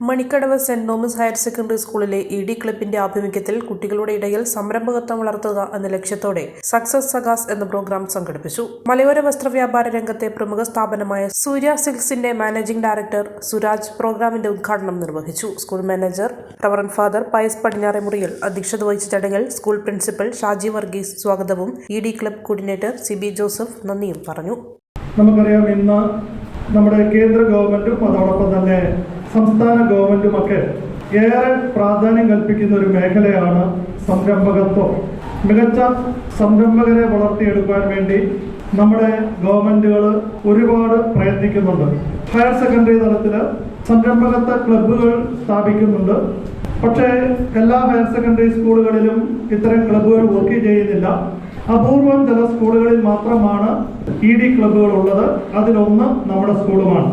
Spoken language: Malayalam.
Manikkadavu saint Thomas higher secondary സ്കൂളിലെ ഇ ഡി ക്ലബിന്റെ ആഭിമുഖ്യത്തിൽ കുട്ടികളുടെ ഇടയിൽ സംരംഭകത്വം വളർത്തുക എന്ന ലക്ഷ്യത്തോടെ സക്സസ് സഗാസ് എന്ന പ്രോഗ്രാം സംഘടിപ്പിച്ചു. മലയോര വസ്ത്രവ്യാപാര രംഗത്തെ പ്രമുഖ സ്ഥാപനമായ സൂര്യ സിൽക്സിന്റെ മാനേജിംഗ് ഡയറക്ടർ സുരാജ് പ്രോഗ്രാമിന്റെ ഉദ്ഘാടനം നിർവഹിച്ചു. School manager reverend father Pius Padinjaremuriyil അധ്യക്ഷത വഹിച്ച ചടങ്ങിൽ സ്കൂൾ പ്രിൻസിപ്പൽ ഷാജി വർഗീസ് സ്വാഗതവും E D club coordinator Sibi Joseph നന്ദിയും പറഞ്ഞു. നമുക്കറിയാം ഇന്ന് നമ്മുടെ കേന്ദ്ര ഗവൺമെന്റും അതോടൊപ്പം തന്നെ സംസ്ഥാന ഗവൺമെന്റുമൊക്കെ ഏറെ പ്രാധാന്യം കൽപ്പിക്കുന്ന ഒരു മേഖലയാണ് സംരംഭകത്വം. മികച്ച സംരംഭകരെ വളർത്തിയെടുക്കാൻ വേണ്ടി നമ്മുടെ ഗവൺമെന്റുകൾ ഒരുപാട് പ്രയത്നിക്കുന്നുണ്ട്. ഹയർ സെക്കൻഡറി തലത്തിൽ സംരംഭകത്വ ക്ലബ്ബുകൾ സ്ഥാപിക്കുന്നുണ്ട്. പക്ഷേ എല്ലാ ഹയർ സെക്കൻഡറി സ്കൂളുകളിലും ഇത്തരം ക്ലബ്ബുകൾ വർക്ക് ചെയ്യുന്നില്ല. അപൂർവം ചില സ്കൂളുകളിൽ മാത്രമാണ് ഇ ഡി ക്ലബ്ബുകൾ ഉള്ളത്. അതിലൊന്ന് നമ്മുടെ സ്കൂളുമാണ്.